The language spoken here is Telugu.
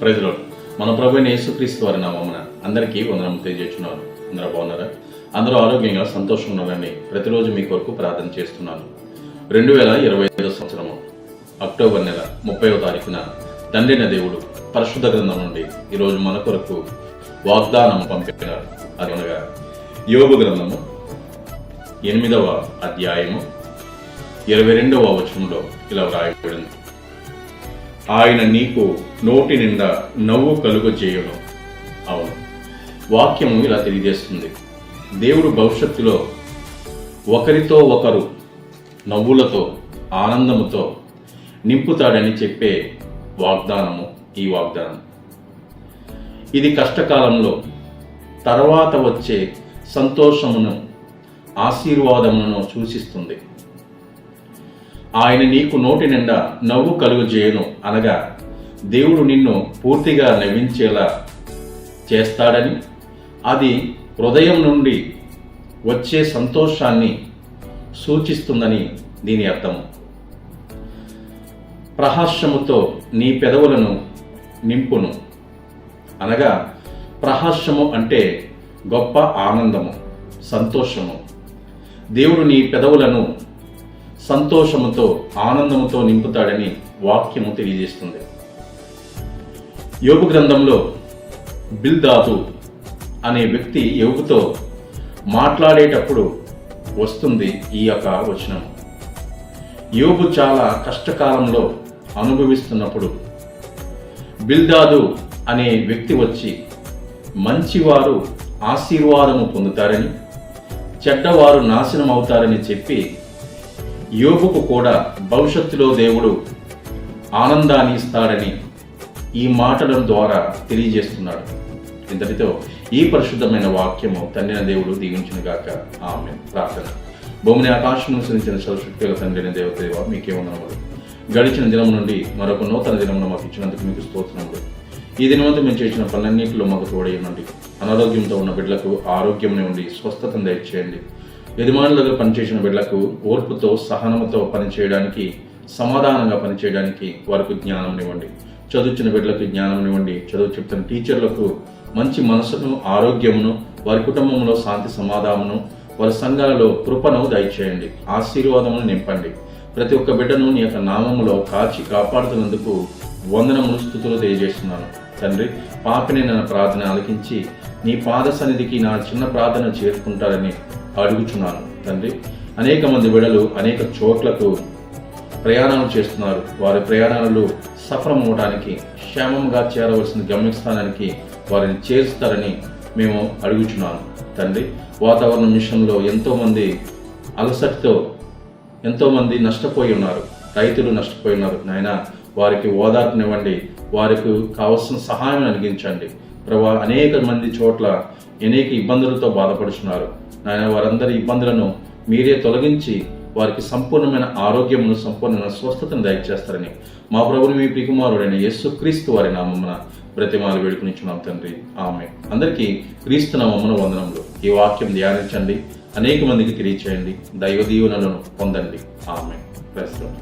ప్రజలు మన ప్రభు యేసుక్రీస్తు వారి నామమున అందరికీ వందనం తెలియజేస్తున్నాను. అందరూ బాగున్నారా? అందరూ ఆరోగ్యంగా సంతోషంగా ఉన్నారని ప్రతిరోజు మీ కొరకు ప్రార్థన చేస్తున్నాను. రెండు వేల ఇరవై ఐదో సంవత్సరము అక్టోబర్ నెల ముప్పైవ తారీఖున తండ్రిన దేవుడు పరిశుద్ధ గ్రంథం నుండి ఈరోజు మన కొరకు వాగ్దానం పంపినారు. అది అనగా యోగు గ్రంథము ఎనిమిదవ అధ్యాయము ఇరవై రెండవ వచనంలో ఇలా వ్రాయబడింది. ఆయన నీకు నోటి నిండా నవ్వు కలుగ చేయడం అవును. వాక్యము ఇలా తెలియజేస్తుంది. దేవుడు భవిష్యత్తులో ఒకరితో ఒకరు నవ్వులతో ఆనందముతో నింపుతాడని చెప్పే వాగ్దానము ఈ వాగ్దానం. ఇది కష్టకాలంలో తర్వాత వచ్చే సంతోషమును ఆశీర్వాదమును సూచిస్తుంది. ఆయన నీకు నోటి నిండా నవ్వు కలుగు చేయను అనగా దేవుడు నిన్ను పూర్తిగా నవ్వించేలా చేస్తాడని అది హృదయం నుండి వచ్చే సంతోషాన్ని సూచిస్తుందని దీని అర్థం ప్రహాస్యముతో నీ పెదవులను నింపును. అనగా ప్రహాస్యము అంటే గొప్ప ఆనందము సంతోషము. దేవుడు నీ పెదవులను సంతోషముతో ఆనందముతో నింపుతాడని వాక్యము తెలియజేస్తుంది. యోగు గ్రంథంలో బిల్దాదు అనే వ్యక్తి యోగుతో మాట్లాడేటప్పుడు వస్తుంది ఈ యొక్క వచనం యోగు చాలా కష్టకాలంలో అనుభవిస్తున్నప్పుడు బిల్దాదు అనే వ్యక్తి వచ్చి మంచివారు ఆశీర్వాదము పొందుతారని చెడ్డవారు నాశనం అవుతారని చెప్పి యోగుకు కూడా భవిష్యత్తులో దేవుడు ఆనందాన్ని ఇస్తాడని ఈ మాటల ద్వారా తెలియజేస్తున్నాడు. ఇంతటితో ఈ పరిశుద్ధమైన వాక్యము తండ్రిన దేవుడు దీవించిన గాక. ఆమె ప్రార్థన. భూమిని ఆకాశం సుంచిన సర్వశక్తిగా తండ్రిన దేవదేవ మీకే వందనములు. గడిచిన దినం నుండి మరొక నూతన దినమును మాకు ఇచ్చినందుకు మీకు స్తోత్రములు. ఈ దినవంతు మేము చేసిన పనులన్నింటిలో మాకు తోడయ్యండి అనారోగ్యంతో ఉన్న బిడ్డలకు ఆరోగ్యం ఉండి స్వస్థతను దయచేయండి. యజమానులుగా పనిచేసిన బిడ్డలకు ఓర్పుతో సహనముతో పనిచేయడానికి సమాధానంగా పనిచేయడానికి వారికి జ్ఞానం ఇవ్వండి. చదువుచిన బిడ్డలకు జ్ఞానం ఇవ్వండి. చదువు చెప్తున్న టీచర్లకు మంచి మనసును ఆరోగ్యమును వారి కుటుంబంలో శాంతి సమాధానమును వారి సంఘాలలో కృపను దయచేయండి. ఆశీర్వాదమును నింపండి. ప్రతి ఒక్క బిడ్డను నీ యొక్క నామములో కాచి కాపాడుతున్నందుకు వందనములు స్థుతులు తెలియజేస్తున్నాను. తండ్రి పాపిని నన్ను ప్రార్థన ఆలకించి నీ పాద సన్నిధికి నా చిన్న ప్రార్థన చేరుకుంటారని అడుగుచున్నాను తండ్రి. అనేక మంది బిడలు అనేక చోట్లకు ప్రయాణాలు చేస్తున్నారు. వారి ప్రయాణాలు సఫలం అవడానికి క్షేమంగా చేరవలసిన గమ్యస్థానానికి వారిని చేరుస్తారని మేము అడుగుచున్నాను తండ్రి. వాతావరణ మిషన్లో ఎంతోమంది అలసటితో ఎంతోమంది నష్టపోయి ఉన్నారు. రైతులు నష్టపోయి ఉన్నారు. నాయన వారికి ఓదార్పునివ్వండి. వారికి కావలసిన సహాయం అనిగించండి ప్రభా అనేక మంది చోట్ల అనేక ఇబ్బందులతో బాధపడుచున్నారు. నాయన వారందరి ఇబ్బందులను మీరే తొలగించి వారికి సంపూర్ణమైన ఆరోగ్యమును సంపూర్ణమైన స్వస్థతను దయచేస్తారని మా ప్రభుని మీ ప్రికుమారుడైన యేసు క్రీస్తు వారి నామమున బ్రతిమాలు వేడుకునిచ్చున్నాం తండ్రి. ఆమె అందరికీ క్రీస్తు నామమున వందనములు. ఈ వాక్యం ధ్యానించండి. అనేక మందికి తెలియచేయండి. దైవ దీవెనలను పొందండి. ఆమె ప్రస్తుతం